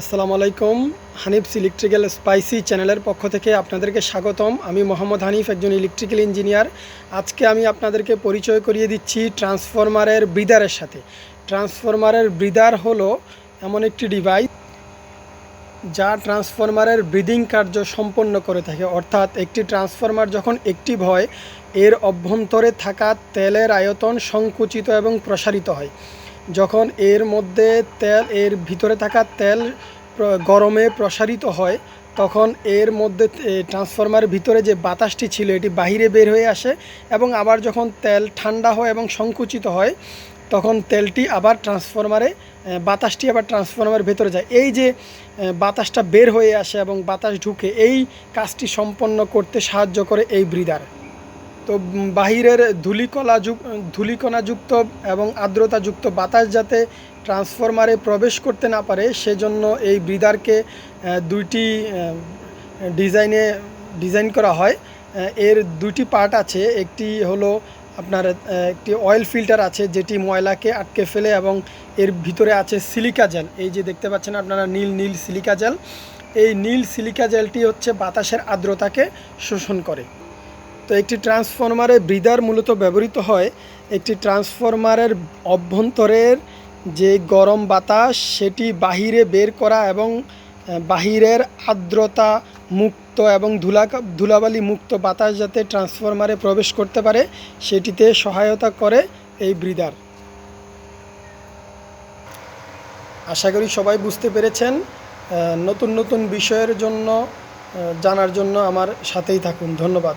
আসসালামু আলাইকুম। হানিফস electrical spicy চ্যানেলের পক্ষ থেকে আপনাদেরকে স্বাগতম। আমি মোহাম্মদ হানিফ, একজন ইলেকট্রিক্যাল ইঞ্জিনিয়ার। আজকে আমি আপনাদেরকে পরিচয় করিয়ে দিচ্ছি ট্রান্সফরমারের ব্রিদারের সাথে। ট্রান্সফরমারের ব্রিদার হলো এমন একটি ডিভাইস যা ট্রান্সফরমারের ব্রিদিং কার্য সম্পন্ন করে থাকে। অর্থাৎ একটি ট্রান্সফরমার যখন অ্যাক্টিভ হয়, এর অভ্যন্তরে থাকা তেলের আয়তন সংকুচিত এবং প্রসারিত হয়। যখন এর মধ্যে তেল, এর ভিতরে থাকা তেল গরমে প্রসারিত হয়, তখন এর মধ্যে ট্রান্সফরমারের ভিতরে যে বাতাসটি ছিল, এটি বাহিরে বের হয়ে আসে এবং আবার যখন তেল ঠান্ডা হয় এবং সংকুচিত হয়, তখন তেলটি আবার ট্রান্সফরমারে বাতাসটি আবার ট্রান্সফরমারের ভেতরে যায়। এই যে বাতাসটা বের হয়ে আসে এবং বাতাস ঢুকে, এই কাজটি সম্পন্ন করতে সাহায্য করে এই ব্রিদার তো বাহিরের ধূলিকণা যুক ধূলিকণাযুক্ত এবং আর্দ্রতাযুক্ত বাতাস যাতে ট্রান্সফরমারে প্রবেশ করতে না পারে, সেজন্য এই ব্রিদারকে দুইটি ডিজাইনে, ডিজাইন করা হয়। এর দুটি পার্ট আছে। একটি হলো আপনার একটি অয়েল ফিল্টার আছে, যেটি ময়লাকে আটকে ফেলে এবং এর ভিতরে আছে সিলিকা জেল। এই যে দেখতে পাচ্ছেন আপনারা, নীল নীল সিলিকা জেল। এই নীল সিলিকা জেলটি হচ্ছে বাতাসের আর্দ্রতাকে শোষণ করে। তো একটি ট্রান্সফরমারে ব্রিদার মূলত ব্যবহৃত হয়। একটি ট্রান্সফরমারের অভ্যন্তরের যে গরম বাতাস, সেটি বাহিরে বের করা এবং বাহিরের আর্দ্রতা মুক্ত এবং ধুলা, ধুলাবালি মুক্ত বাতাস যাতে ট্রান্সফরমারে প্রবেশ করতে পারে, সেটিতে সহায়তা করে এই ব্রিদার। আশা করি সবাই বুঝতে পেরেছেন। নতুন নতুন বিষয়ের জন্য জানার জন্য আমার সাথেই থাকুন। ধন্যবাদ।